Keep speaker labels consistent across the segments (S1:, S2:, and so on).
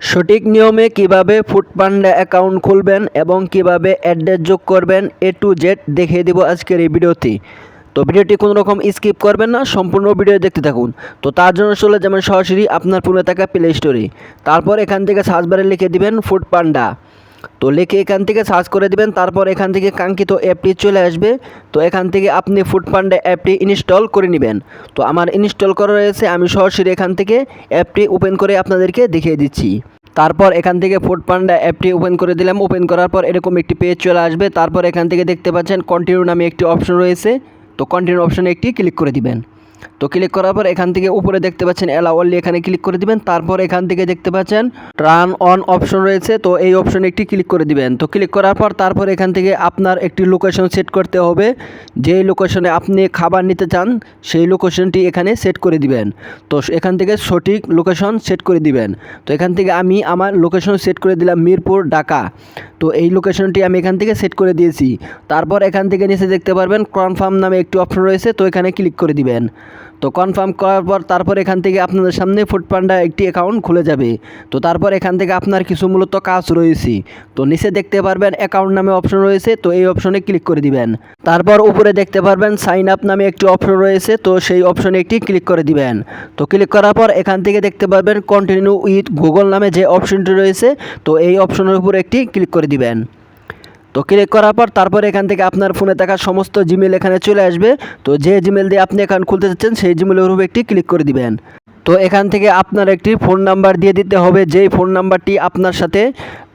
S1: সঠিক নিয়মে কীভাবে ফুডপান্ডা অ্যাকাউন্ট খুলবেন এবং কীভাবে অ্যাড্রেস যোগ করবেন এ টু জেড দেখিয়ে দেব আজকের এই ভিডিওতে। তো ভিডিওটি কোনো রকম স্কিপ করবেন না, সম্পূর্ণ ভিডিও দেখতে থাকুন। তো তার জন্য চলে যেমন সরাসরি আপনার ফোনে থাকা প্লে স্টোরি তারপর এখান থেকে সার্চ বারে লিখে দিবেন ফুডপান্ডা তো লিখে এখান থেকে সার্চ করে দিবেন, তারপর এখান থেকে কাঙ্ক্ষিত অ্যাপটি চলে আসবে। তো এখান থেকে আপনি ফুডপান্ডা অ্যাপটি ইনস্টল করে নেবেন। তো আমার ইনস্টল করা রয়েছে, আমি সরাসরি এখান থেকে অ্যাপটি ওপেন করে আপনাদেরকে দেখিয়ে দিচ্ছি। তারপর এখান থেকে ফুড পান্ডা অ্যাপটি ওপেন করে দিলাম। ওপেন করার পর এরকম একটি পেজ চলে আসবে। তারপর এখান থেকে দেখতে পাচ্ছেন কন্টিনিউ নামে একটি অপশন রয়েছে। তো কন্টিনিউ অপশনে একটি ক্লিক করে দিবেন। তো ক্লিক করার পর এখান থেকে উপরে দেখতে পাচ্ছেন অ্যালাউ অনলি এখানে ক্লিক করে দিবেন। তারপর এখান থেকে দেখতে পাচ্ছেন রান অন অপশন রয়েছে, তো এই অপশনে একটি ক্লিক করে দিবেন। তো ক্লিক করার পর তারপর এখান থেকে আপনার একটি লোকেশন সেট করতে হবে। যেই লোকেশনে আপনি খাবার নিতে চান, সেই লোকেশনটি এখানে সেট করে দিবেন। তো এখান থেকে সঠিক লোকেশন সেট করে দিবেন। তো এখান থেকে আমি আমার লোকেশন সেট করে দিলাম মিরপুর, ঢাকা। তো এই লোকেশনটি আমি এখান থেকে সেট করে দিয়েছি। তারপর এখান থেকে নিচে দেখতে পারবেন কনফার্ম নামে একটি অপশন রয়েছে, তো এখানে ক্লিক করে দিবেন। তো কনফার্ম করার পর তারপর এখান থেকে আপনাদের সামনে ফুডপান্ডা একটি অ্যাকাউন্ট খুলে যাবে। তো তারপর এখান থেকে আপনার কিছু মূলত কাজ রয়েছে। তো নিচে দেখতে পারবেন অ্যাকাউন্ট নামে অপশন রয়েছে, তো এই অপশনে ক্লিক করে দিবেন। তারপর উপরে দেখতে পারবেন সাইন আপ নামে একটি অপশন রয়েছে, তো সেই অপশনে একটি ক্লিক করে দিবেন। তো ক্লিক করার পর এখান থেকে দেখতে পারবেন কন্টিনিউ উইথ গুগল নামে যে অপশনটি রয়েছে, তো এই অপশনের উপর একটি ক্লিক করে দিবেন। তো ক্লিক করার পর তারপর এখান থেকে আপনার ফোনে থাকা সমস্ত জিমেল এখানে চলে আসবে। তো যে জিমেল দিয়ে আপনি অ্যাকাউন্ট খুলতে চাচ্ছেন সেই জিমেলের উপর একটি ক্লিক করে দিবেন। তো এখান থেকে আপনার একটি ফোন নাম্বার দিয়ে দিতে হবে, যেই ফোন নাম্বারটি আপনার সাথে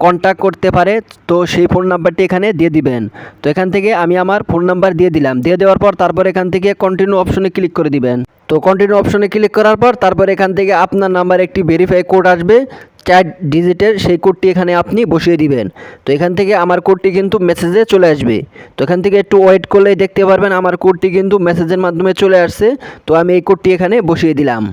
S1: কন্ট্যাক্ট করতে পারে, তো সেই ফোন নাম্বারটি এখানে দিয়ে দিবেন। তো এখান থেকে আমি আমার ফোন নাম্বার দিয়ে দিলাম। দিয়ে দেওয়ার পর তারপর এখান থেকে কন্টিনিউ অপশনে ক্লিক করে দিবেন। তো কন্টিনিউ অপশনে ক্লিক করার পর তারপর এখান থেকে আপনার নাম্বার একটি ভেরিফাই কোড আসবে। চার ডিজিটের সেই কোডটি এখানে আপনি বসিয়ে দিবেন। তো এখান থেকে আমার কোডটি কিন্তু মেসেজে চলে আসবে। তো এখান থেকে একটু ওয়েট করলেই দেখতে পারবেন আমার কোডটি কিন্তু মেসেজের মাধ্যমে চলে আসছে। তো আমি এই কোডটি এখানে বসিয়ে দিলাম।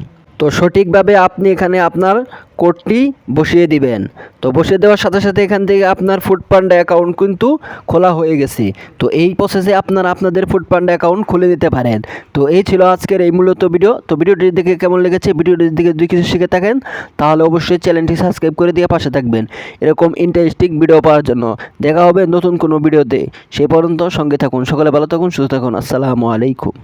S1: তো সঠিকভাবে আপনি এখানে আপনার কোডটি বসিয়ে দিবেন। তো বসিয়ে দেওয়ার সাথে সাথে এখান থেকে আপনার ফুডপান্ডা অ্যাকাউন্ট কিন্তু খোলা হয়ে গেছে। তো এই প্রসেসে আপনারা আপনাদের ফুডপান্ডা অ্যাকাউন্ট খুলে নিতে পারেন। তো এই ছিল আজকের এই মূলত ভিডিও। তো ভিডিওটি দেখে কেমন লেগেছে? ভিডিওটি দেখে যদি কিছু শিখে থাকেন, তাহলে অবশ্যই চ্যানেলটি সাবস্ক্রাইব করে দিয়ে পাশে থাকবেন। এরকম ইন্টারেস্টিং ভিডিও পাওয়ার জন্য। দেখা হবে নতুন কোনো ভিডিওতে সেই পর্যন্ত সঙ্গে থাকুন। সকালে ভালো থাকুন, সুস্থ থাকুন। আসসালামু আলাইকুম।